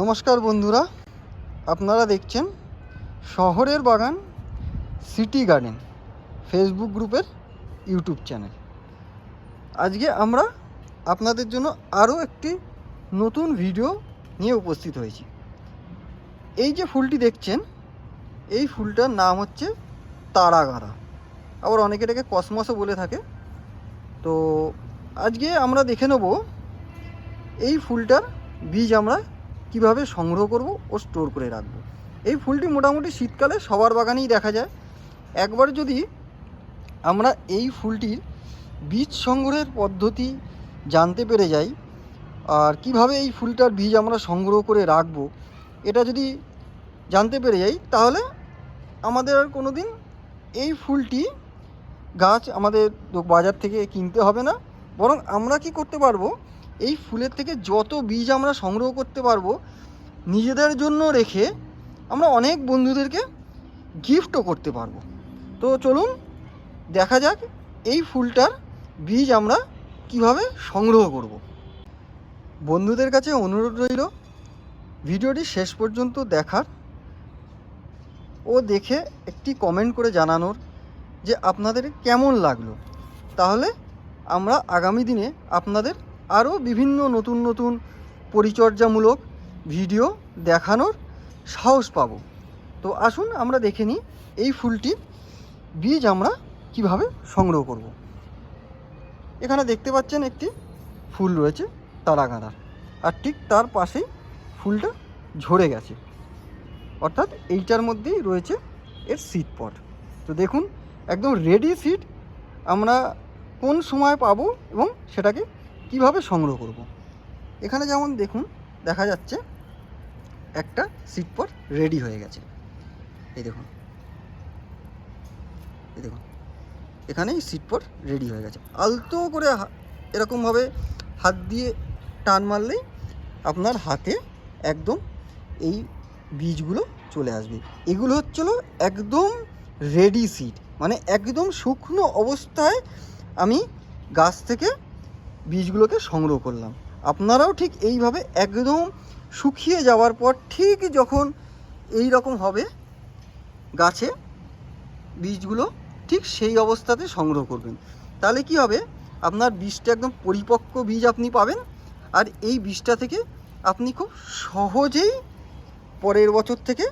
নমস্কার বন্ধুরা, আপনারা দেখছেন শহরের বাগান সিটি গার্ডেন ফেসবুক গ্রুপের ইউটিউব চ্যানেল। আজকে আমরা আপনাদের জন্য আরও একটি নতুন ভিডিও নিয়ে উপস্থিত হয়েছি। এই যে ফুলটি দেখছেন, এই ফুলটার নাম হচ্ছে তারাগাঁদা। আবার অনেকে এটাকে কসমসও বলে থাকে। তো আজকে আমরা দেখে নেব, এই ফুলটার বীজ আমরা কীভাবে সংগ্রহ করব ও স্টোর করে রাখব। এই ফুলটি মোটামুটি শীতকালে সবার বাগানেই দেখা যায়। একবার যদি আমরা এই ফুলটির বীজ সংগ্রহের পদ্ধতি জানতে পেরে যাই, আর কীভাবে এই ফুলটার বীজ আমরা সংগ্রহ করে রাখব, এটা যদি জানতে পেরে যাই, তাহলে আমাদের আর কোনো দিন এই ফুলটি গাছ আমাদের বাজার থেকে কিনতে হবে না। বরং আমরা কি করতে পারব এই ফুলের থেকে যত বীজ আমরা সংগ্রহ করতে পারব, নিজেদের জন্য রেখে আমরা অনেক বন্ধুদেরকে গিফটও করতে পারব। তো চলুন, দেখা যাক এই ফুলটার বীজ আমরা কীভাবে সংগ্রহ করব। বন্ধুদের কাছে অনুরোধ রইল, ভিডিওটি শেষ পর্যন্ত দেখার ও দেখে একটি কমেন্ট করে জানানোর যে আপনাদের কেমন লাগল। তাহলে আমরা আগামী দিনে আপনাদের আরও বিভিন্ন নতুন নতুন পরিচর্যামূলক ভিডিও দেখানোর সাহস পাবো। তো আসুন আমরা দেখে নিই এই ফুলটির বীজ আমরা কীভাবে সংগ্রহ করব। এখানে দেখতে পাচ্ছেন একটি ফুল রয়েছে তারাগাঁদার। আর ঠিক তার পাশেই ফুলটা ঝরে গেছে। অর্থাৎ এইটার মধ্যেই রয়েছে এর সিট পট তো দেখুন, একদম রেডি সিট আমরা কোন সময় পাবো এবং সেটাকে কীভাবে সংগ্রহ করব। এখানে যেমন দেখুন, দেখা যাচ্ছে একটা সিট পট রেডি হয়ে গেছে। এই দেখুন। এই দেখুন। এখানেই সিট পট রেডি হয়ে গেছে। আলতো করে এরকমভাবে হাত দিয়ে টান মারলেই আপনার হাতে একদম এই বীজগুলো চলে আসবে। এগুলো হচ্ছিল একদম রেডি সিড মানে একদম শুকনো অবস্থায় আমি গাছ থেকে বীজগুলোকে সংগ্রহ করলাম। আপনারাও ঠিক এইভাবে একদম শুকিয়ে যাওয়ার পর ঠিক যখন এই রকম হবে, গাছে বীজগুলো ঠিক সেই অবস্থাতে সংগ্রহ করবেন। তাহলে কি হবে? আপনার বীজটা একদম পরিপক্ক বীজ আপনি পাবেন। আর এই বীজটা থেকে আপনি খুব সহজেই পরের বছর থেকে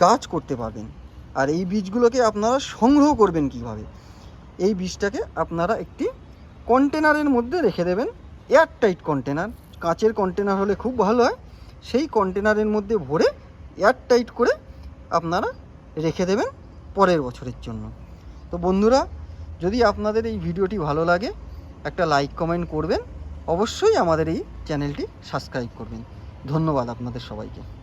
গাছ করতে পারবেন। আর এই বীজগুলোকে আপনারা সংগ্রহ করবেন কীভাবে? এই বীজটাকে আপনারা একটি কন্টেনারের মধ্যে রেখে দেবেন এয়ার টাইট কন্টেনার। কাঁচের কন্টেনার হলে খুব ভালো হয়। সেই কন্টেনারের মধ্যে ভরে এয়ার টাইট করে আপনারা রেখে দেবেন পরের বছরের জন্য। তো বন্ধুরা, যদি আপনাদের এই ভিডিওটি ভালো লাগে, একটা লাইক, কমেন্ট করবেন। অবশ্যই আমাদের এই চ্যানেলটি সাবস্ক্রাইব করবেন। ধন্যবাদ আপনাদের সবাইকে।